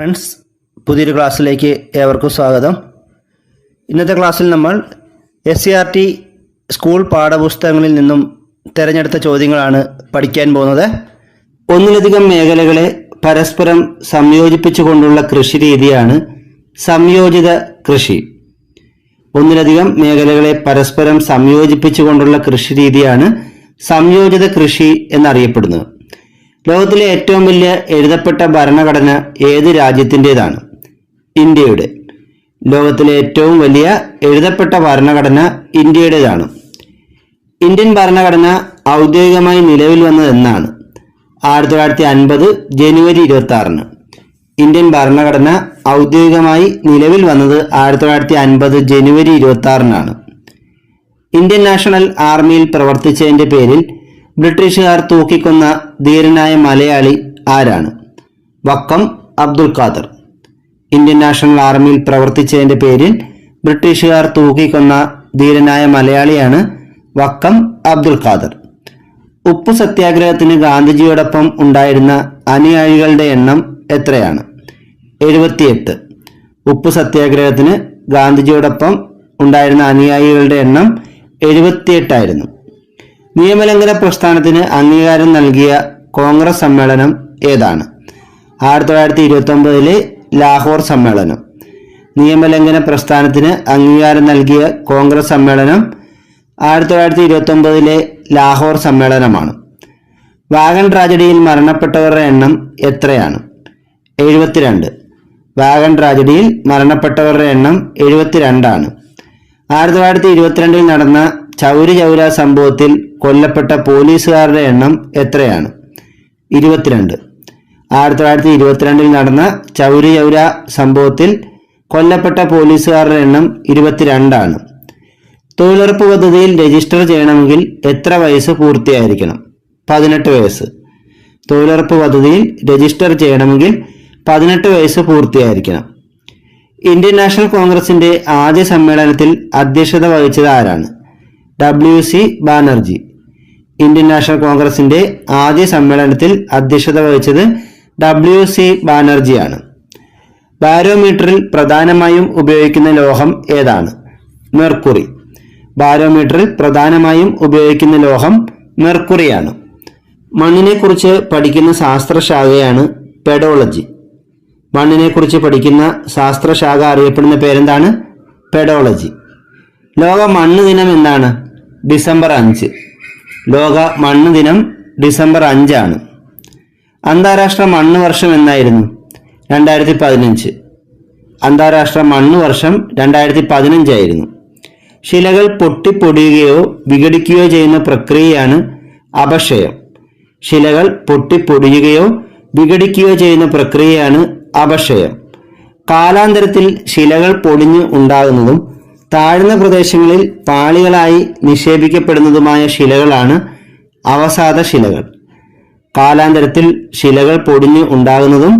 Friends പുതിയൊരു ക്ലാസ്സിലേക്ക് ഏവർക്കും സ്വാഗതം. ഇന്നത്തെ ക്ലാസ്സിൽ നമ്മൾ S C R T school പാഠപുസ്തകങ്ങളിൽ നിന്നും തിരഞ്ഞെടുത്ത ചോദ്യങ്ങളാണ് പഠിക്കാൻ പോകുന്നത്. ഒന്നിലധികം മേഖലകളെ പരസ്പരം സംയോജിപ്പിച്ചുകൊണ്ടുള്ള കൃഷി രീതിയാണ് സംയോജിത കൃഷി. ഒന്നിലധികം മേഖലകളെ പരസ്പരം സംയോജിപ്പിച്ചുകൊണ്ടുള്ള കൃഷി രീതിയാണ് സംയോജിത കൃഷി എന്നറിയപ്പെടുന്നത്. ലോകത്തിലെ ഏറ്റവും വലിയ എഴുതപ്പെട്ട ഭരണഘടന ഏത് രാജ്യത്തിന്റെതാണ്? ഇന്ത്യയുടെ. ലോകത്തിലെ ഏറ്റവും വലിയ എഴുതപ്പെട്ട ഭരണഘടന ഇന്ത്യയുടേതാണ്. ഇന്ത്യൻ ഭരണഘടന ഔദ്യോഗികമായി നിലവിൽ വന്നത് എന്നാണ് ആയിരത്തി തൊള്ളായിരത്തി അൻപത് ജനുവരി ഇരുപത്തി ആറിന് ഇന്ത്യൻ ഭരണഘടന ഔദ്യോഗികമായി നിലവിൽ വന്നത് ആയിരത്തി തൊള്ളായിരത്തി അൻപത് ജനുവരി ഇരുപത്തി ആറിനാണ് ഇന്ത്യൻ നാഷണൽ ആർമിയിൽ പ്രവർത്തിച്ചതിന്റെ പേരിൽ ബ്രിട്ടീഷുകാർ തൂക്കിക്കൊന്ന ധീരനായ മലയാളി ആരാണ്? വക്കം അബ്ദുൽ ഖാദർ. ഇന്ത്യൻ നാഷണൽ ആർമിയിൽ പ്രവർത്തിച്ചതിന്റെ പേരിൽ ബ്രിട്ടീഷുകാർ തൂക്കിക്കൊന്ന ധീരനായ മലയാളിയാണ് വക്കം അബ്ദുൽ ഖാദർ. ഉപ്പു സത്യാഗ്രഹത്തിന് ഗാന്ധിജിയോടൊപ്പം ഉണ്ടായിരുന്ന അനുയായികളുടെ എണ്ണം എത്രയാണ്? എഴുപത്തിയെട്ട്. ഉപ്പു സത്യാഗ്രഹത്തിന് ഗാന്ധിജിയോടൊപ്പം ഉണ്ടായിരുന്ന അനുയായികളുടെ എണ്ണം എഴുപത്തിയെട്ടായിരുന്നു. നിയമലംഘന പ്രസ്ഥാനത്തിന് അംഗീകാരം നൽകിയ കോൺഗ്രസ് സമ്മേളനം ഏതാണ്? ആയിരത്തി തൊള്ളായിരത്തി ഇരുപത്തി ഒമ്പതിലെ ലാഹോർ സമ്മേളനം. നിയമലംഘന പ്രസ്ഥാനത്തിന് അംഗീകാരം നൽകിയ കോൺഗ്രസ് സമ്മേളനം ആയിരത്തി തൊള്ളായിരത്തി ഇരുപത്തി ഒമ്പതിലെ ലാഹോർ സമ്മേളനമാണ്. വാഗൺ ട്രാജഡിയിൽ മരണപ്പെട്ടവരുടെ എണ്ണം എത്രയാണ്? എഴുപത്തിരണ്ട്. വാഗൺ ട്രാജഡിയിൽ മരണപ്പെട്ടവരുടെ എണ്ണം എഴുപത്തിരണ്ടാണ്. ആയിരത്തി തൊള്ളായിരത്തി ഇരുപത്തിരണ്ടിൽ നടന്ന ചൗരി ചൗര സംഭവത്തിൽ കൊല്ലപ്പെട്ട പോലീസുകാരുടെ എണ്ണം എത്രയാണ്? ഇരുപത്തിരണ്ട്. ആയിരത്തി തൊള്ളായിരത്തി ഇരുപത്തിരണ്ടിൽ നടന്ന ചൗരി ചൗര സംഭവത്തിൽ കൊല്ലപ്പെട്ട പോലീസുകാരുടെ എണ്ണം ഇരുപത്തിരണ്ടാണ്. തൊഴിലുറപ്പ് പദ്ധതിയിൽ രജിസ്റ്റർ ചെയ്യണമെങ്കിൽ എത്ര വയസ്സ് പൂർത്തിയായിരിക്കണം? പതിനെട്ട് വയസ്സ്. തൊഴിലുറപ്പ് പദ്ധതിയിൽ രജിസ്റ്റർ ചെയ്യണമെങ്കിൽ പതിനെട്ട് വയസ്സ് പൂർത്തിയായിരിക്കണം. ഇന്ത്യൻ നാഷണൽ കോൺഗ്രസിന്റെ ആദ്യ സമ്മേളനത്തിൽ അധ്യക്ഷത വഹിച്ചത് ആരാണ്? W C Banerjee Indian National കോൺഗ്രസിന്റെ ആദ്യ സമ്മേളനത്തിൽ അധ്യക്ഷത വഹിച്ചത് ഡബ്ല്യു സി ബാനർജിയാണ് ബാരോമീറ്ററിൽ പ്രധാനമായും ഉപയോഗിക്കുന്ന ലോഹം ഏതാണ്? മെർക്കുറി ബാരോമീറ്ററിൽ പ്രധാനമായും ഉപയോഗിക്കുന്ന ലോഹം മെർക്കുറിയാണ് മണ്ണിനെക്കുറിച്ച് പഠിക്കുന്ന ശാസ്ത്രശാഖയാണ് പെഡോളജി മണ്ണിനെക്കുറിച്ച് പഠിക്കുന്ന ശാസ്ത്രശാഖ അറിയപ്പെടുന്ന പേരെന്താണ്? പെഡോളജി ലോക മണ്ണ് ദിനം എന്താണ്? ഡിസംബർ അഞ്ച്. ലോക മണ്ണ് ദിനം ഡിസംബർ അഞ്ചാണ്. അന്താരാഷ്ട്ര മണ്ണ് വർഷം എന്നായിരുന്നു? രണ്ടായിരത്തി പതിനഞ്ച് അന്താരാഷ്ട്ര മണ്ണ് വർഷം രണ്ടായിരത്തി പതിനഞ്ചായിരുന്നു ശിലകൾ പൊട്ടിപ്പൊടിയുകയോ വിഘടിക്കുകയോ ചെയ്യുന്ന പ്രക്രിയയാണ് അപക്ഷയം. ശിലകൾ പൊട്ടിപ്പൊടിയുകയോ വിഘടിക്കുകയോ ചെയ്യുന്ന പ്രക്രിയയാണ് അപക്ഷയം. കാലാന്തരത്തിൽ ശിലകൾ പൊടിഞ്ഞ് ഉണ്ടാകുന്നതും താഴ്ന്ന പ്രദേശങ്ങളിൽ പാളികളായി നിക്ഷേപിക്കപ്പെടുന്നതുമായ ശിലകളാണ് അവസാദ ശിലകൾ. കാലാന്തരത്തിൽ ശിലകൾ പൊടിഞ്ഞ് ഉണ്ടാകുന്നതും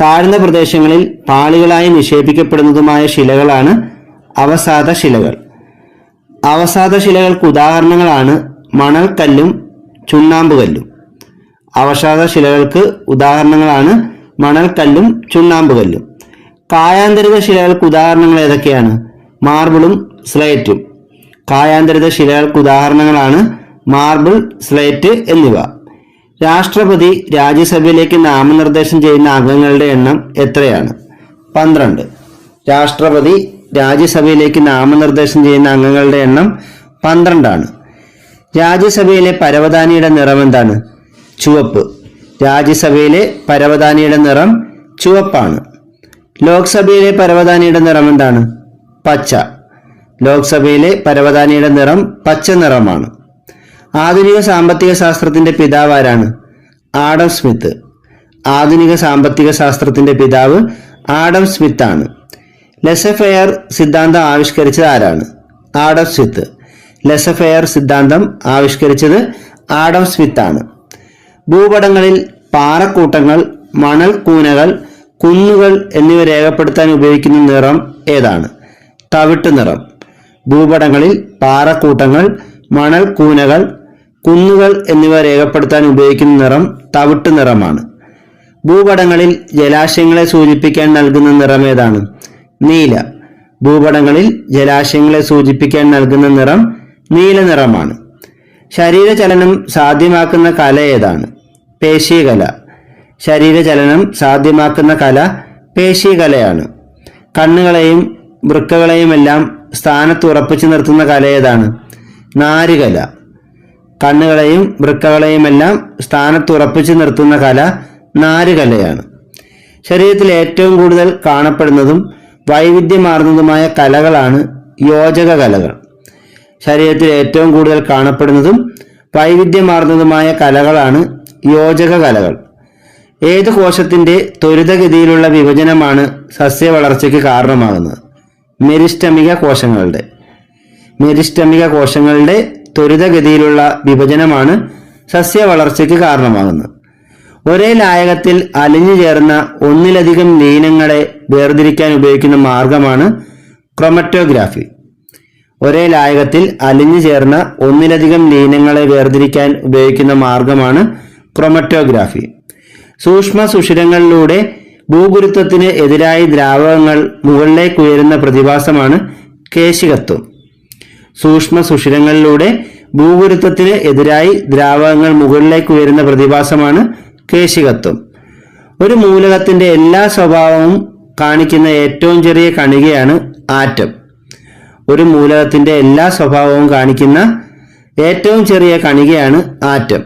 താഴ്ന്ന പ്രദേശങ്ങളിൽ പാളികളായി നിക്ഷേപിക്കപ്പെടുന്നതുമായ ശിലകളാണ് അവസാദ ശിലകൾ. അവസാദ ശിലകൾക്ക് ഉദാഹരണങ്ങളാണ് മണൽക്കല്ലും ചുണ്ണാമ്പുകല്ലും. അവസാദ ശിലകൾക്ക് ഉദാഹരണങ്ങളാണ് മണൽക്കല്ലും ചുണ്ണാമ്പുകല്ലും. കായാന്തരിക ശിലകൾക്ക് ഉദാഹരണങ്ങൾ ഏതൊക്കെയാണ്? മാർബിളും സ്ലേറ്റും. കായാന്തരിത ശിലകൾക്ക് ഉദാഹരണങ്ങളാണ് മാർബിൾ സ്ലേറ്റ് എന്നിവ. രാഷ്ട്രപതി രാജ്യസഭയിലേക്ക് നാമനിർദ്ദേശം ചെയ്യുന്ന അംഗങ്ങളുടെ എണ്ണം എത്രയാണ്? പന്ത്രണ്ട്. രാഷ്ട്രപതി രാജ്യസഭയിലേക്ക് നാമനിർദ്ദേശം ചെയ്യുന്ന അംഗങ്ങളുടെ എണ്ണം പന്ത്രണ്ടാണ്. രാജ്യസഭയിലെ പരവതാനിയുടെ നിറം എന്താണ്? ചുവപ്പ്. രാജ്യസഭയിലെ പരവതാനിയുടെ നിറം ചുവപ്പാണ്. ലോക്സഭയിലെ പരവതാനിയുടെ നിറം എന്താണ്? പച്ച. ലോക്സഭയിലെ പരവതാനിയുടെ നിറം പച്ച നിറമാണ്. ആധുനിക സാമ്പത്തിക ശാസ്ത്രത്തിന്റെ പിതാവ് ആരാണ്? Adam Smith. ആധുനിക സാമ്പത്തിക ശാസ്ത്രത്തിന്റെ പിതാവ് ആഡം സ്മിത്ത് ആണ് ലെസഫെയർ സിദ്ധാന്തം ആവിഷ്കരിച്ചത് ആരാണ്? Adam Smith. ലെസഫെയർ സിദ്ധാന്തം ആവിഷ്കരിച്ചത് ആഡം സ്മിത്ത് ആണ് ഭൂപടങ്ങളിൽ പാറക്കൂട്ടങ്ങൾ മണൽ കൂനകൾ കുന്നുകൾ എന്നിവ രേഖപ്പെടുത്താൻ ഉപയോഗിക്കുന്ന നിറം ഏതാണ്? തവിട്ട് നിറം. ഭൂപടങ്ങളിൽ പാറക്കൂട്ടങ്ങൾ മണൽ കൂനകൾ കുന്നുകൾ എന്നിവ രേഖപ്പെടുത്താൻ ഉപയോഗിക്കുന്ന നിറം തവിട്ട് നിറമാണ്. ഭൂപടങ്ങളിൽ ജലാശയങ്ങളെ സൂചിപ്പിക്കാൻ നൽകുന്ന നിറം ഏതാണ്? നീല. ഭൂപടങ്ങളിൽ ജലാശയങ്ങളെ സൂചിപ്പിക്കാൻ നൽകുന്ന നിറം നീല നിറമാണ്. ശരീരചലനം സാധ്യമാക്കുന്ന കല ഏതാണ്? പേശീകല. ശരീരചലനം സാധ്യമാക്കുന്ന കല പേശീകലയാണ്. കണ്ണുകളെയും വൃക്കകളെയുമെല്ലാം സ്ഥാനത്ത് ഉറപ്പിച്ചു നിർത്തുന്ന കല ഏതാണ്? നാരുകല. കണ്ണുകളെയും വൃക്കകളെയുമെല്ലാം സ്ഥാനത്ത് ഉറപ്പിച്ചു നിർത്തുന്ന കല നാരുകലയാണ്. ശരീരത്തിൽ ഏറ്റവും കൂടുതൽ കാണപ്പെടുന്നതും വൈവിധ്യമാർന്നതുമായ കലകളാണ് യോജക കലകൾ ശരീരത്തിൽ ഏറ്റവും കൂടുതൽ കാണപ്പെടുന്നതും വൈവിധ്യമാർന്നതുമായ കലകളാണ് യോജക കലകൾ ഏത് കോശത്തിന്റെ ത്വരിതഗതിയിലുള്ള വിഭജനമാണ് സസ്യ വളർച്ചയ്ക്ക് കാരണമാകുന്നത്? മെരിസ്റ്റമിക കോശങ്ങളുടെ. മെരിസ്റ്റമിക കോശങ്ങളുടെ ത്വരിതഗതിയിലുള്ള വിഭജനമാണ് സസ്യ വളർച്ചയ്ക്ക് കാരണമാകുന്നത്. ഒരേ ലായകത്തിൽ അലിഞ്ഞു ചേർന്ന ഒന്നിലധികം ലീനങ്ങളെ വേർതിരിക്കാൻ ഉപയോഗിക്കുന്ന മാർഗമാണ് ക്രൊമറ്റോഗ്രാഫി. ഒരേ ലായകത്തിൽ അലിഞ്ഞു ചേർന്ന ഒന്നിലധികം ലീനങ്ങളെ വേർതിരിക്കാൻ ഉപയോഗിക്കുന്ന മാർഗമാണ് ക്രൊമറ്റോഗ്രാഫി. സൂക്ഷ്മ സുഷിരങ്ങളിലൂടെ ഭൂഗുരുത്വത്തിന് എതിരായി ദ്രാവകങ്ങൾ മുകളിലേക്ക് ഉയരുന്ന പ്രതിഭാസമാണ് കേശികത്വം. സൂക്ഷ്മ സുഷിരങ്ങളിലൂടെ ഭൂഗുരുത്വത്തിന് എതിരായി ദ്രാവകങ്ങൾ മുകളിലേക്ക് ഉയരുന്ന പ്രതിഭാസമാണ് കേശികത്വം. ഒരു മൂലകത്തിന്റെ എല്ലാ സ്വഭാവവും കാണിക്കുന്ന ഏറ്റവും ചെറിയ കണികയാണ് ആറ്റം. ഒരു മൂലകത്തിന്റെ എല്ലാ സ്വഭാവവും കാണിക്കുന്ന ഏറ്റവും ചെറിയ കണികയാണ് ആറ്റം.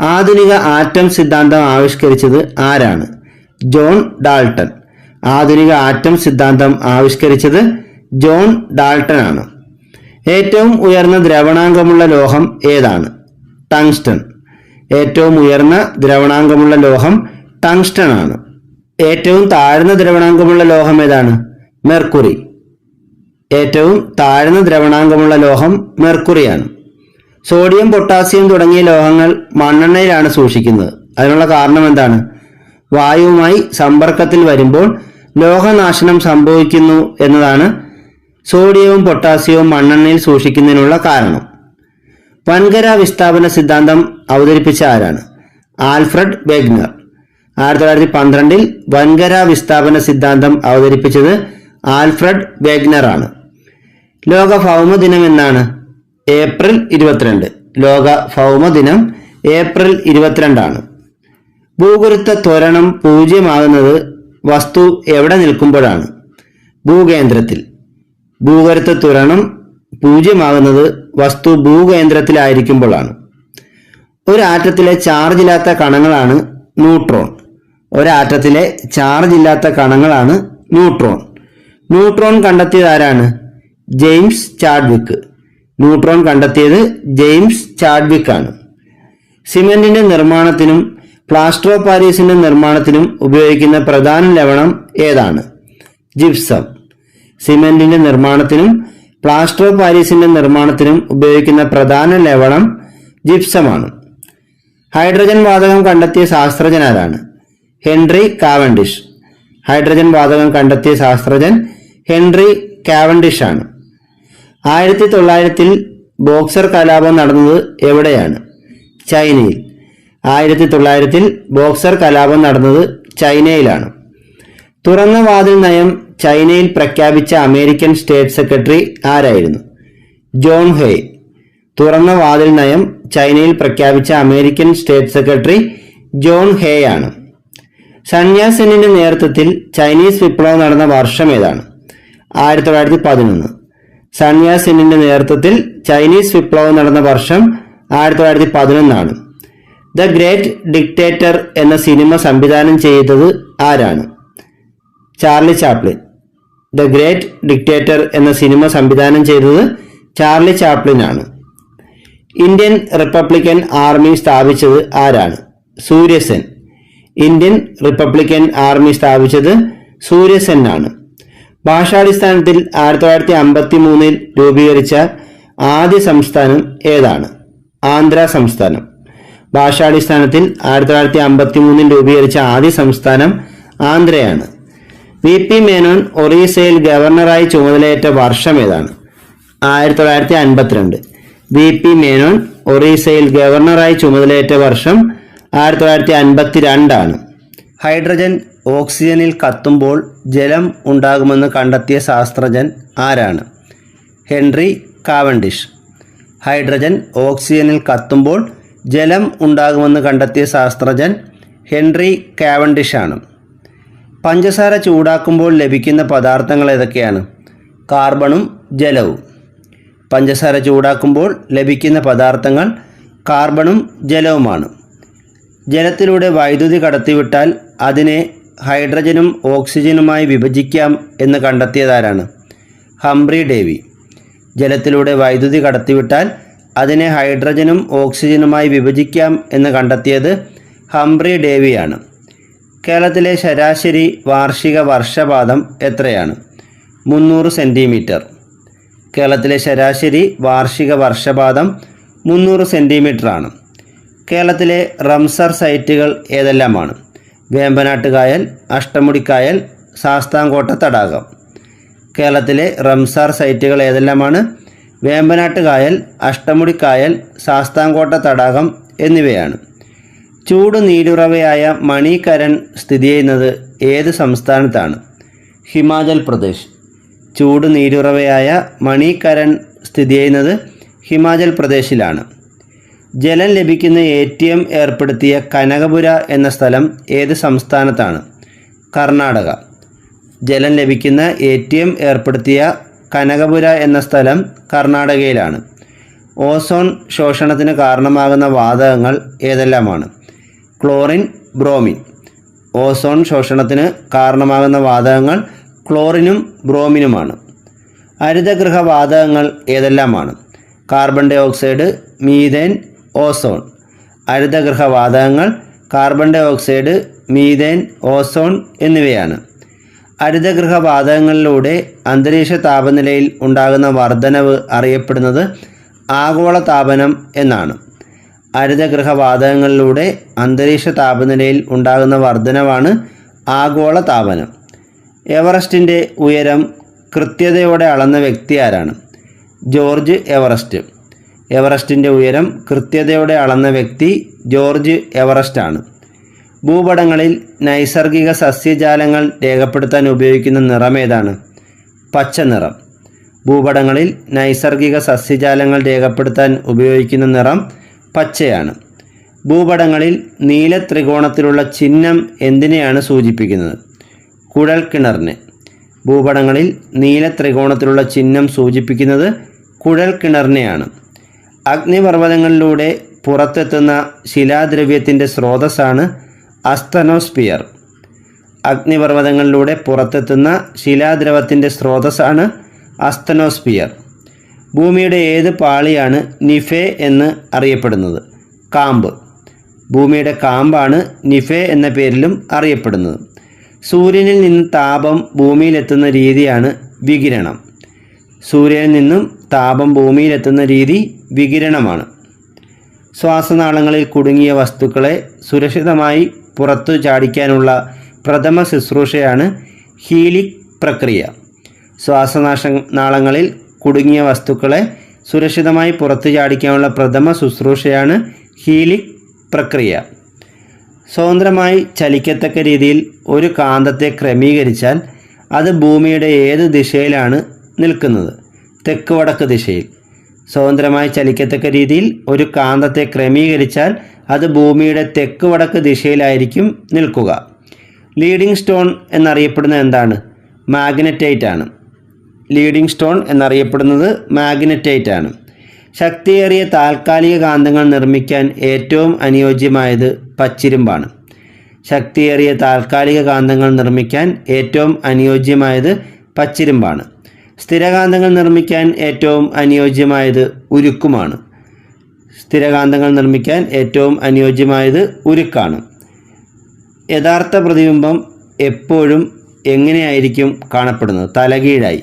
ആധുനിക ആറ്റം സിദ്ധാന്തം ആവിഷ്കരിച്ചത് ആരാണ്? John Dalton. ആധുനിക ആറ്റം സിദ്ധാന്തം ആവിഷ്കരിച്ചത് ജോൺ ഡാൾട്ടൺ ആണ് ഏറ്റവും ഉയർന്ന ദ്രവണാങ്കമുള്ള ലോഹം ഏതാണ്? ടങ്സ്റ്റൺ. ഏറ്റവും ഉയർന്ന ദ്രവണാങ്കമുള്ള ലോഹം ടങ്സ്റ്റൺ ആണ് ഏറ്റവും താഴ്ന്ന ദ്രവണാങ്കമുള്ള ലോഹം ഏതാണ്? മെർക്കുറി. ഏറ്റവും താഴ്ന്ന ദ്രവണാങ്കമുള്ള ലോഹം മെർക്കുറിയാണ്. സോഡിയം പൊട്ടാസ്യം തുടങ്ങിയ ലോഹങ്ങൾ മണ്ണെണ്ണയിലാണ് സൂക്ഷിക്കുന്നത്. അതിനുള്ള കാരണം എന്താണ്? വായുവുമായി സമ്പർക്കത്തിൽ വരുമ്പോൾ ലോഹനാശനം സംഭവിക്കുന്നു എന്നതാണ് സോഡിയവും പൊട്ടാസ്യവും മണ്ണെണ്ണയിൽ സൂക്ഷിക്കുന്നതിനുള്ള കാരണം. വൻകര വിസ്ഥാപന സിദ്ധാന്തം അവതരിപ്പിച്ച ആരാണ്? Alfred Wegener. ആയിരത്തി തൊള്ളായിരത്തി പന്ത്രണ്ടിൽ വൻകര വിസ്ഥാപന സിദ്ധാന്തം അവതരിപ്പിച്ചത് ആൽഫ്രഡ് വെഗ്നർ ആണ് ലോക ഭൗമദിനം എന്നാണ്? ഏപ്രിൽ ഇരുപത്തിരണ്ട്. ലോക ഭൗമദിനം ഏപ്രിൽ ഇരുപത്തിരണ്ടാണ്. ഭൂഗുരുത്വ ത്വരണം പൂജ്യമാകുന്നത് വസ്തു എവിടെ നിൽക്കുമ്പോഴാണ്? ഭൂകേന്ദ്രത്തിൽ. ഭൂഗരുത്വ ത്വരണം പൂജ്യമാകുന്നത് വസ്തു ഭൂകേന്ദ്രത്തിലായിരിക്കുമ്പോഴാണ്. ഒരു ആറ്റത്തിലെ ചാർജ് ഇല്ലാത്ത കണങ്ങളാണ് ന്യൂട്രോൺ. ഒരാറ്റത്തിലെ ചാർജ് ഇല്ലാത്ത കണങ്ങളാണ് ന്യൂട്രോൺ. ന്യൂട്രോൺ കണ്ടെത്തിയത് ആരാണ്? ജെയിംസ് ചാഡ്വിക്ക് ന്യൂട്രോൺ കണ്ടെത്തിയത് ജെയിംസ് ചാഡ്വിക്ക് ആണ്. സിമെന്റിന്റെ നിർമ്മാണത്തിനും പ്ലാസ്റ്റർ ഓഫ് പാരീസിന്റെ നിർമ്മാണത്തിനും ഉപയോഗിക്കുന്ന പ്രധാന ലവണം ഏതാണ്? ജിപ്സം. സിമെന്റിന്റെ നിർമ്മാണത്തിനും പ്ലാസ്റ്റർ ഓഫ് പാരീസിന്റെ നിർമ്മാണത്തിനും ഉപയോഗിക്കുന്ന പ്രധാന ലവണം ജിപ്സമാണ്. ഹൈഡ്രജൻ വാതകം കണ്ടെത്തിയ ശാസ്ത്രജ്ഞൻ ആരാണ്? Henry Cavendish. ഹൈഡ്രജൻ വാതകം കണ്ടെത്തിയ ശാസ്ത്രജ്ഞൻ ഹെൻറി കാവൻഡിഷ് ആണ്. ആയിരത്തി തൊള്ളായിരത്തിൽ ബോക്സർ കലാപം നടന്നത് എവിടെയാണ്? ചൈനയിൽ. ആയിരത്തി തൊള്ളായിരത്തിൽ ബോക്സർ കലാപം നടന്നത് ചൈനയിലാണ്. തുറന്ന വാതിൽ നയം ചൈനയിൽ പ്രഖ്യാപിച്ച അമേരിക്കൻ സ്റ്റേറ്റ് സെക്രട്ടറി ആരായിരുന്നു? ജോൺ ഹെയ് തുറന്ന വാതിൽ നയം ചൈനയിൽ പ്രഖ്യാപിച്ച American state secretary John Hay ആണ്. സന്യാസനിന്റെ നേതൃത്വത്തിൽ ചൈനീസ് വിപ്ലവം നടന്ന വർഷം ഏതാണ്? ആയിരത്തി തൊള്ളായിരത്തി പതിനൊന്ന് സന്യാസിനിന്റെ നേതൃത്വത്തിൽ ചൈനീസ് വിപ്ലവം നടന്ന വർഷം ആയിരത്തി തൊള്ളായിരത്തി പതിനൊന്നാണ് ദ ഗ്രേറ്റ് ഡിക്റ്റേറ്റർ എന്ന സിനിമ സംവിധാനം ചെയ്തത് ആരാണ്? Charlie Chaplin. The Great Dictator എന്ന സിനിമ സംവിധാനം ചെയ്തത് ചാർലി ചാപ്ലിൻ ആണ്. ഇന്ത്യൻ റിപ്പബ്ലിക്കൻ ആർമി സ്ഥാപിച്ചത് ആരാണ്? സൂര്യസെൻ. ഇന്ത്യൻ റിപ്പബ്ലിക്കൻ ആർമി സ്ഥാപിച്ചത് സൂര്യസെൻ ആണ്. ഭാഷാടിസ്ഥാനത്തിൽ ആയിരത്തി തൊള്ളായിരത്തി അമ്പത്തി മൂന്നിൽ രൂപീകരിച്ച ആദ്യ സംസ്ഥാനം ഏതാണ്? ആന്ധ്ര സംസ്ഥാനം. ഭാഷാടിസ്ഥാനത്തിൽ ആയിരത്തി തൊള്ളായിരത്തി അമ്പത്തി മൂന്നിൽ രൂപീകരിച്ച ആദ്യ സംസ്ഥാനം ആന്ധ്രയാണ്. വി പി മേനോൻ ഒറീസയിൽ ഗവർണറായി ചുമതലയേറ്റ വർഷം ഏതാണ്? ആയിരത്തി തൊള്ളായിരത്തി അൻപത്തിരണ്ട് വി പി മേനോൻ ഒറീസയിൽ ഗവർണറായി ചുമതലയേറ്റ വർഷം ആയിരത്തി തൊള്ളായിരത്തി അൻപത്തി രണ്ടാണ് ഹൈഡ്രജൻ ഓക്സിജനിൽ കത്തുമ്പോൾ ജലം ഉണ്ടാകുമെന്ന് കണ്ടെത്തിയ ശാസ്ത്രജ്ഞൻ ആരാണ്? Henry Cavendish. ഹൈഡ്രജൻ ഓക്സിജനിൽ കത്തുമ്പോൾ ജലം ഉണ്ടാകുമെന്ന് കണ്ടെത്തിയ ശാസ്ത്രജ്ഞൻ ഹെൻറി കാവൻഡിഷാണ്. പഞ്ചസാര ചൂടാക്കുമ്പോൾ ലഭിക്കുന്ന പദാർത്ഥങ്ങൾ ഏതൊക്കെയാണ്? കാർബണും ജലവും. പഞ്ചസാര ചൂടാക്കുമ്പോൾ ലഭിക്കുന്ന പദാർത്ഥങ്ങൾ കാർബണും ജലവുമാണ്. ജലത്തിലൂടെ വൈദ്യുതി കടത്തിവിട്ടാൽ അതിനെ ഹൈഡ്രജനും ഓക്സിജനുമായി വിഭജിക്കാം എന്ന് കണ്ടെത്തിയതാരാണ്? ഹംബ്രി ഡേവി. ജലത്തിലൂടെ വൈദ്യുതി കടത്തിവിട്ടാൽ അതിനെ ഹൈഡ്രജനും ഓക്സിജനുമായി വിഭജിക്കാം എന്ന് കണ്ടെത്തിയത് ഹംബ്രി ഡേവിയാണ്. കേരളത്തിലെ ശരാശരി വാർഷിക വർഷപാതം എത്രയാണ്? മുന്നൂറ് സെന്റിമീറ്റർ കേരളത്തിലെ ശരാശരി വാർഷിക വർഷപാതം മുന്നൂറ് സെന്റിമീറ്ററാണ് കേരളത്തിലെ റംസർ സൈറ്റുകൾ ഏതെല്ലാമാണ്? വേമ്പനാട്ടുകായൽ അഷ്ടമുടിക്കായൽ ശാസ്താംകോട്ട തടാകം. കേരളത്തിലെ റംസാർ സൈറ്റുകൾ ഏതെല്ലാമാണ്? വേമ്പനാട്ട് കായൽ അഷ്ടമുടിക്കായൽ ശാസ്താംകോട്ട തടാകം എന്നിവയാണ്. ചൂട് നീരുറവയായ മണികരൺ സ്ഥിതി ചെയ്യുന്നത് ഏത് സംസ്ഥാനത്താണ്? ഹിമാചൽ പ്രദേശ്. ചൂട് നീരുറവയായ മണികരൺ സ്ഥിതി ചെയ്യുന്നത് ഹിമാചൽ പ്രദേശിലാണ്. ജലം ലഭിക്കുന്ന എ ടി എം ഏർപ്പെടുത്തിയ കനകപുര എന്ന സ്ഥലം ഏത് സംസ്ഥാനത്താണ്? കർണാടക. ജലം ലഭിക്കുന്ന എ ടി എം ഏർപ്പെടുത്തിയ കനകപുര എന്ന സ്ഥലം കർണാടകയിലാണ്. ഓസോൺ ശോഷണത്തിന് കാരണമാകുന്ന വാതകങ്ങൾ ഏതെല്ലാമാണ്? Chlorine bromine. ഓസോൺ ശോഷണത്തിന് കാരണമാകുന്ന വാതകങ്ങൾ ക്ലോറിനും ബ്രോമിനുമാണ്. ഹരിതഗൃഹ വാതകങ്ങൾ ഏതെല്ലാമാണ്? Carbon dioxide methane ozone. ഹരിതഗൃഹ വാതകങ്ങൾ carbon dioxide methane ozone എന്നിവയാണ്. ഹരിതഗൃഹ വാതകങ്ങളിലൂടെ അന്തരീക്ഷ താപനിലയിൽ ഉണ്ടാകുന്ന വർധനവ് അറിയപ്പെടുന്നത് ആഗോള താപനം എന്നാണ്. ഹരിതഗൃഹവാതകങ്ങളിലൂടെ അന്തരീക്ഷ താപനിലയിൽ ഉണ്ടാകുന്ന വർധനവാണ് ആഗോള താപനം എവറസ്റ്റിന്റെ ഉയരം കൃത്യതയോടെ അളന്ന വ്യക്തി ആരാണ് ജോർജ് എവറസ്റ്റ്. എവറസ്റ്റിന്റെ ഉയരം കൃത്യതയോടെ അളന്ന വ്യക്തി ജോർജ് എവറസ്റ്റ് ആണ് ഭൂപടങ്ങളിൽ നൈസർഗിക സസ്യജാലങ്ങൾ രേഖപ്പെടുത്താൻ ഉപയോഗിക്കുന്ന നിറമേതാണ് പച്ച നിറം. ഭൂപടങ്ങളിൽ നൈസർഗിക സസ്യജാലങ്ങൾ രേഖപ്പെടുത്താൻ ഉപയോഗിക്കുന്ന നിറം പച്ചയാണ്. ഭൂപടങ്ങളിൽ നീല ത്രികോണത്തിലുള്ള ചിഹ്നം എന്തിനെയാണ് സൂചിപ്പിക്കുന്നത്? കുഴൽ കിണറിനെ. ഭൂപടങ്ങളിൽ നീല ത്രികോണത്തിലുള്ള ചിഹ്നം സൂചിപ്പിക്കുന്നത് കുഴൽ കിണറിനെയാണ്. അഗ്നിപർവതങ്ങളിലൂടെ പുറത്തെത്തുന്ന ശിലാദ്രവ്യത്തിന്റെ സ്രോതസ്സാണ് അസ്തനോസ്പിയർ അഗ്നിപർവതങ്ങളിലൂടെ പുറത്തെത്തുന്ന ശിലാദ്രവത്തിന്റെ സ്രോതസ്സാണ് അസ്തനോസ്പിയർ ഭൂമിയുടെ ഏത് പാളിയാണ് നിഫെ എന്ന് അറിയപ്പെടുന്നത്? കാമ്പ്. ഭൂമിയുടെ കാമ്പാണ് നിഫെ എന്ന പേരിലും അറിയപ്പെടുന്നത്. സൂര്യനിൽ നിന്ന് താപം ഭൂമിയിലെത്തുന്ന രീതിയാണ് വികിരണം. സൂര്യനിൽ നിന്നും താപം ഭൂമിയിലെത്തുന്ന രീതി വികിരണമാണ്. ശ്വാസനാളങ്ങളിൽ കുടുങ്ങിയ വസ്തുക്കളെ സുരക്ഷിതമായി പുറത്തു ചാടിക്കാനുള്ള പ്രഥമ ശുശ്രൂഷയാണ് ഹീലിക് പ്രക്രിയ. ശ്വാസനാശ നാളങ്ങളിൽ കുടുങ്ങിയ വസ്തുക്കളെ സുരക്ഷിതമായി പുറത്തു ചാടിക്കാനുള്ള പ്രഥമ ശുശ്രൂഷയാണ് ഹീലിക് പ്രക്രിയ. സ്വതന്ത്രമായി ചലിക്കത്തക്ക രീതിയിൽ ഒരു കാന്തത്തെ ക്രമീകരിച്ചാൽ അത് ഭൂമിയുടെ ഏത് ദിശയിലാണ് നിൽക്കുന്നത്? തെക്ക് വടക്ക് ദിശയിൽ. സ്വതന്ത്രമായി ചലിക്കത്തക്ക രീതിയിൽ ഒരു കാന്തത്തെ ക്രമീകരിച്ചാൽ അത് ഭൂമിയുടെ തെക്ക് വടക്ക് ദിശയിലായിരിക്കും നിൽക്കുക. ലീഡിംഗ് സ്റ്റോൺ എന്നറിയപ്പെടുന്നത് എന്താണ്? മാഗ്നറ്റൈറ്റ് ആണ്. ലീഡിംഗ് സ്റ്റോൺ എന്നറിയപ്പെടുന്നത് മാഗ്നറ്റൈറ്റ് ആണ്. ശക്തിയേറിയ താൽക്കാലിക കാന്തങ്ങൾ നിർമ്മിക്കാൻ ഏറ്റവും അനുയോജ്യമായത് പച്ചിരുമ്പാണ്. ശക്തിയേറിയ താൽക്കാലിക കാന്തങ്ങൾ നിർമ്മിക്കാൻ ഏറ്റവും അനുയോജ്യമായത് പച്ചിരുമ്പാണ്. സ്ഥിരകാന്തങ്ങൾ നിർമ്മിക്കാൻ ഏറ്റവും അനുയോജ്യമായത് ഉരുക്കുമാണ്. സ്ഥിരകാന്തങ്ങൾ നിർമ്മിക്കാൻ ഏറ്റവും അനുയോജ്യമായത് ഉരുക്കാണ്. യഥാർത്ഥ പ്രതിബിംബം എപ്പോഴും എങ്ങനെയായിരിക്കും കാണപ്പെടുന്നത്? തലകീഴായി.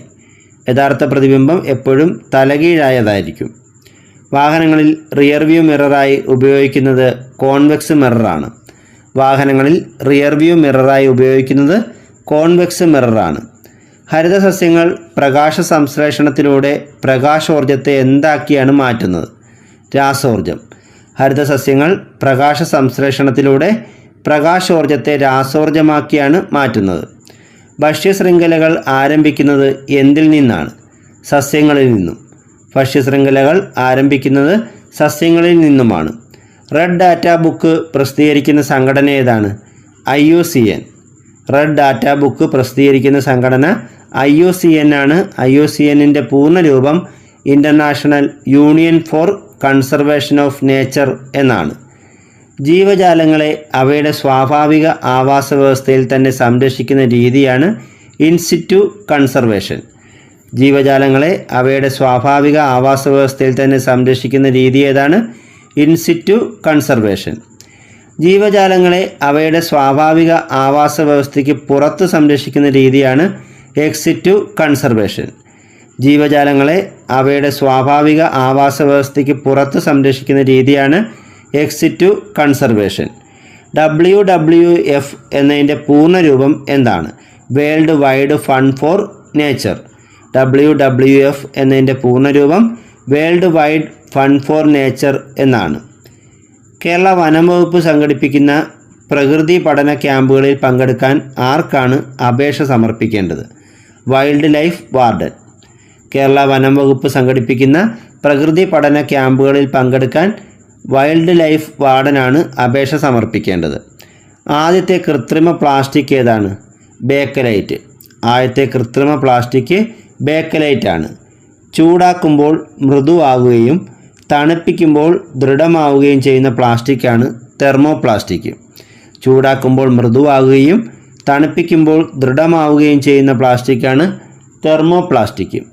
യഥാർത്ഥ പ്രതിബിംബം എപ്പോഴും തലകീഴായതായിരിക്കും. വാഹനങ്ങളിൽ റിയർ വ്യൂ മിററായി ഉപയോഗിക്കുന്നത് കോൺവെക്സ് മിററാണ്. വാഹനങ്ങളിൽ റിയർ വ്യൂ മിററായി ഉപയോഗിക്കുന്നത് കോൺവെക്സ് മിററാണ്. ഹരിതസസ്യങ്ങൾ പ്രകാശ സംശ്ലേഷണത്തിലൂടെ പ്രകാശോർജത്തെ എന്താക്കിയാണ് മാറ്റുന്നത്? രാസോർജം ഹരിതസസ്യങ്ങൾ പ്രകാശ സംശ്ലേഷണത്തിലൂടെ പ്രകാശോർജത്തെ രാസോർജമാക്കിയാണ് മാറ്റുന്നത്. ഭക്ഷ്യശൃംഖലകൾ ആരംഭിക്കുന്നത് എന്തിൽ നിന്നാണ്? സസ്യങ്ങളിൽ നിന്നും. ഭക്ഷ്യശൃംഖലകൾ ആരംഭിക്കുന്നത് സസ്യങ്ങളിൽ നിന്നുമാണ്. റെഡ് ഡാറ്റ ബുക്ക് പ്രസിദ്ധീകരിക്കുന്ന സംഘടന ഏതാണ്? I U C N. Red data book പ്രസിദ്ധീകരിക്കുന്ന സംഘടന ഐ യു സി എൻ ആണ്. ഐ യു സി എന്നിന്റെ പൂർണ രൂപം International Union for Conservation of Nature എന്നാണ്. ജീവജാലങ്ങളെ അവയുടെ സ്വാഭാവിക ആവാസ വ്യവസ്ഥയിൽ തന്നെ സംരക്ഷിക്കുന്ന രീതിയാണ് ഇൻസിറ്റു കൺസർവേഷൻ ജീവജാലങ്ങളെ അവയുടെ സ്വാഭാവിക ആവാസ വ്യവസ്ഥയിൽ തന്നെ സംരക്ഷിക്കുന്ന രീതി ഏതാണ്? ഇൻസിറ്റു കൺസർവേഷൻ ജീവജാലങ്ങളെ അവയുടെ സ്വാഭാവിക ആവാസ വ്യവസ്ഥയ്ക്ക് പുറത്ത് സംരക്ഷിക്കുന്ന രീതിയാണ് എക്സിറ്റു കൺസർവേഷൻ ജീവജാലങ്ങളെ അവയുടെ സ്വാഭാവിക ആവാസ വ്യവസ്ഥയ്ക്ക് പുറത്ത് സംരക്ഷിക്കുന്ന രീതിയാണ് ex situ conservation. W W F എന്നതിന്റെ പൂർണരൂപം എന്താണ്? World wide fund for nature. W W F എന്നതിന്റെ പൂർണരൂപം world wide fund for nature എന്നാണ്. കേരള വനം വകുപ്പ് സംഘടിപ്പിക്കുന്ന പ്രകൃതി പഠന ക്യാമ്പുകളിൽ പങ്കെടുക്കാൻ ആർക്കാണ് അപേക്ഷ സമർപ്പിക്കേണ്ടത്? Wild life warden. കേരള വനം വകുപ്പ് സംഘടിപ്പിക്കുന്ന പ്രകൃതി പഠന ക്യാമ്പുകളിൽ പങ്കെടുക്കാൻ വൈൽഡ് ലൈഫ് വാർഡനാണ് അപേക്ഷ സമർപ്പിക്കേണ്ടത്. ആദ്യത്തെ കൃത്രിമ പ്ലാസ്റ്റിക് ഏതാണ്? ബേക്കലൈറ്റ്. ആദ്യത്തെ കൃത്രിമ പ്ലാസ്റ്റിക് ബേക്കലൈറ്റ് ആണ്. ചൂടാക്കുമ്പോൾ മൃദുവാകുകയും തണുപ്പിക്കുമ്പോൾ ദൃഢമാവുകയും ചെയ്യുന്ന പ്ലാസ്റ്റിക്കാണ് തെർമോപ്ലാസ്റ്റിക്. ചൂടാക്കുമ്പോൾ മൃദുവാകുകയും തണുപ്പിക്കുമ്പോൾ ദൃഢമാവുകയും ചെയ്യുന്ന പ്ലാസ്റ്റിക്കാണ് തെർമോപ്ലാസ്റ്റിക്.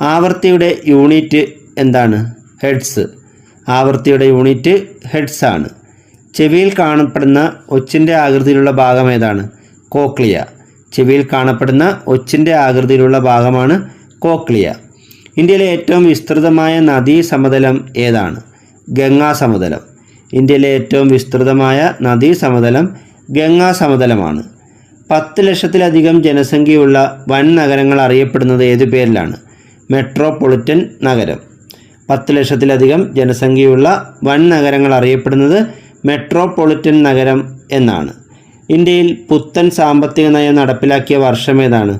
ആവർത്തിയുടെ യൂണിറ്റ് എന്താണ്? ഹെഡ്സ്. ആവർത്തിയുടെ യൂണിറ്റ് ഹെഡ്സ് ആണ്. ചെവിയിൽ കാണപ്പെടുന്ന ഒച്ചിന്റെ ആകൃതിയിലുള്ള ഭാഗം ഏതാണ്? കോക്ലിയ. ചെവിയിൽ കാണപ്പെടുന്ന ഒച്ചിന്റെ ആകൃതിയിലുള്ള ഭാഗമാണ് കോക്ലിയ. ഇന്ത്യയിലെ ഏറ്റവും വിസ്തൃതമായ നദീ സമതലം ഏതാണ്? ഗംഗാ സമതലം. ഇന്ത്യയിലെ ഏറ്റവും വിസ്തൃതമായ നദീ സമതലം ഗംഗാ സമതലമാണ്. പത്ത് ലക്ഷത്തിലധികം ജനസംഖ്യയുള്ള വൻ നഗരങ്ങൾ അറിയപ്പെടുന്നത് ഏതു പേരിലാണ്? മെട്രോപൊളിറ്റൻ നഗരം. പത്ത് ലക്ഷത്തിലധികം ജനസംഖ്യയുള്ള വൻ നഗരങ്ങൾ അറിയപ്പെടുന്നത് മെട്രോപൊളിറ്റൻ നഗരം എന്നാണ്. ഇന്ത്യയിൽ പുത്തൻ സാമ്പത്തിക നയം നടപ്പിലാക്കിയ വർഷം ഏതാണ്?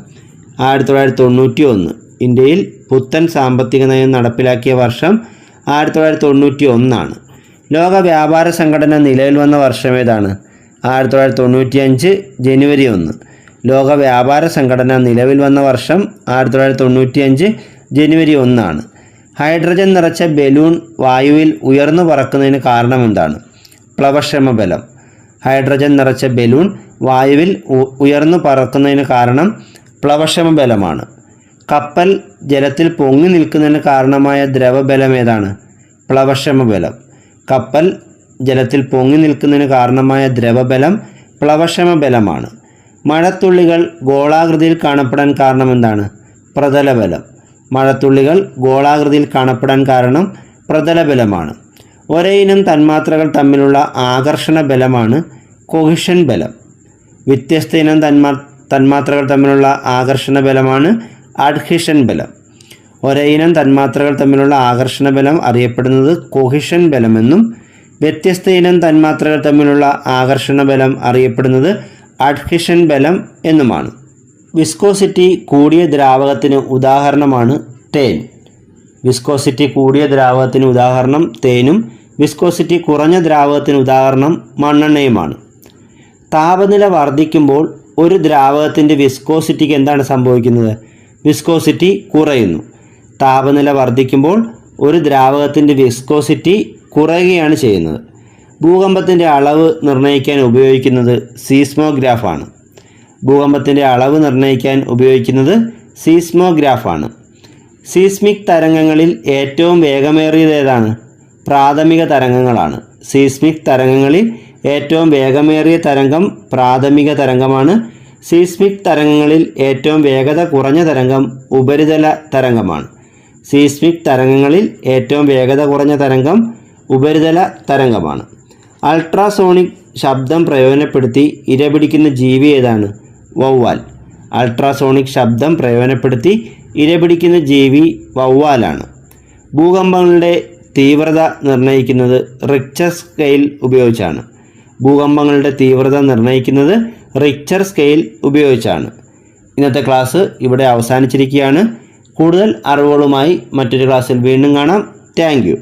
ആയിരത്തി തൊള്ളായിരത്തി തൊണ്ണൂറ്റി ഒന്ന് ഇന്ത്യയിൽ പുത്തൻ സാമ്പത്തിക നയം നടപ്പിലാക്കിയ വർഷം ആയിരത്തി തൊള്ളായിരത്തി തൊണ്ണൂറ്റി ഒന്നാണ് ലോക വ്യാപാര സംഘടന നിലവിൽ വന്ന വർഷം ഏതാണ്? ആയിരത്തി തൊള്ളായിരത്തി തൊണ്ണൂറ്റി അഞ്ച് ജനുവരി ഒന്ന്. ലോക വ്യാപാര സംഘടന നിലവിൽ വന്ന വർഷം ആയിരത്തി തൊള്ളായിരത്തി തൊണ്ണൂറ്റി അഞ്ച് ജനുവരി ഒന്നാണ്. ഹൈഡ്രജൻ നിറച്ച ബലൂൺ വായുവിൽ ഉയർന്നു പറക്കുന്നതിന് കാരണം എന്താണ്? പ്ലവക്ഷമ ബലം. ഹൈഡ്രജൻ നിറച്ച ബലൂൺ വായുവിൽ ഉയർന്നു പറക്കുന്നതിന് കാരണം പ്ലവക്ഷമ ബലമാണ്. കപ്പൽ ജലത്തിൽ പൊങ്ങി നിൽക്കുന്നതിന് കാരണമായ ദ്രവബലം ഏതാണ്? പ്ലവക്ഷമ ബലം. കപ്പൽ ജലത്തിൽ പൊങ്ങി നിൽക്കുന്നതിന് കാരണമായ ദ്രവബലം പ്ലവക്ഷമ ബലമാണ്. മഴത്തുള്ളികൾ ഗോളാകൃതിയിൽ കാണപ്പെടാൻ കാരണം എന്താണ്? പ്രതലബലം. മഴത്തുള്ളികൾ ഗോളാകൃതിയിൽ കാണപ്പെടാൻ കാരണം പ്രതലബലമാണ്. ഒരേ ഇനം തന്മാത്രകൾ തമ്മിലുള്ള ആകർഷണ ബലമാണ് കൊഹിഷൻ ബലം. വ്യത്യസ്ത ഇനം തന്മാ തന്മാത്രകൾ തമ്മിലുള്ള ആകർഷണ ബലമാണ് അഡ്ഹിഷൻ ബലം. ഒരേ ഇനം തന്മാത്രകൾ തമ്മിലുള്ള ആകർഷണ ബലം അറിയപ്പെടുന്നത് കൊഹിഷൻ ബലമെന്നും വ്യത്യസ്ത ഇനം തന്മാത്രകൾ തമ്മിലുള്ള ആകർഷണ ബലം അറിയപ്പെടുന്നത് അഡ്ഹിഷൻ ബലം എന്നുമാണ്. വിസ്കോസിറ്റി കൂടിയ ദ്രാവകത്തിന് ഉദാഹരണമാണ് തേൻ. വിസ്കോസിറ്റി കൂടിയ ദ്രാവകത്തിന് ഉദാഹരണം തേനും വിസ്കോസിറ്റി കുറഞ്ഞ ദ്രാവകത്തിന് ഉദാഹരണം മണ്ണെണ്ണയുമാണ്. താപനില വർദ്ധിക്കുമ്പോൾ ഒരു ദ്രാവകത്തിന്റെ വിസ്കോസിറ്റിക്ക് എന്താണ് സംഭവിക്കുന്നത്? വിസ്കോസിറ്റി കുറയുന്നു. താപനില വർദ്ധിക്കുമ്പോൾ ഒരു ദ്രാവകത്തിന്റെ വിസ്കോസിറ്റി കുറയുകയാണ് ചെയ്യുന്നത്. ഭൂകമ്പത്തിന്റെ അളവ് നിർണയിക്കാൻ ഉപയോഗിക്കുന്നത് സീസ്മോഗ്രാഫാണ്. ഭൂകമ്പത്തിന്റെ അളവ് നിർണയിക്കാൻ ഉപയോഗിക്കുന്നത് സീസ്മോഗ്രാഫാണ്. സീസ്മിക് തരംഗങ്ങളിൽ ഏറ്റവും വേഗമേറിയത് ഏതാണ് പ്രാഥമിക തരംഗങ്ങളാണ്. സീസ്മിക് തരംഗങ്ങളിൽ ഏറ്റവും വേഗമേറിയ തരംഗം പ്രാഥമിക തരംഗമാണ്. സീസ്മിക് തരംഗങ്ങളിൽ ഏറ്റവും വേഗത കുറഞ്ഞ തരംഗം ഉപരിതല തരംഗമാണ്. സീസ്മിക് തരംഗങ്ങളിൽ ഏറ്റവും വേഗത കുറഞ്ഞ തരംഗം ഉപരിതല തരംഗമാണ്. അൾട്രാസോണിക് ശബ്ദം പ്രയോജനപ്പെടുത്തി ഇരപിടിക്കുന്ന ജീവി ഏതാണ്? വവ്വാൽ അൾട്രാസോണിക് ശബ്ദം പ്രയോജനപ്പെടുത്തി ഇരപിടിക്കുന്ന ജീവി വവ്വാലാണ് ഭൂകമ്പങ്ങളുടെ തീവ്രത നിർണയിക്കുന്നത് റിക്ചർ സ്കെയിൽ ഉപയോഗിച്ചാണ്. ഭൂകമ്പങ്ങളുടെ തീവ്രത നിർണയിക്കുന്നത് റിക്ചർ സ്കെയിൽ ഉപയോഗിച്ചാണ്. ഇന്നത്തെ ക്ലാസ് ഇവിടെ അവസാനിച്ചിരിക്കുകയാണ്. കൂടുതൽ അറിവുകളുമായി മറ്റൊരു ക്ലാസ്സിൽ വീണ്ടും കാണാം. താങ്ക്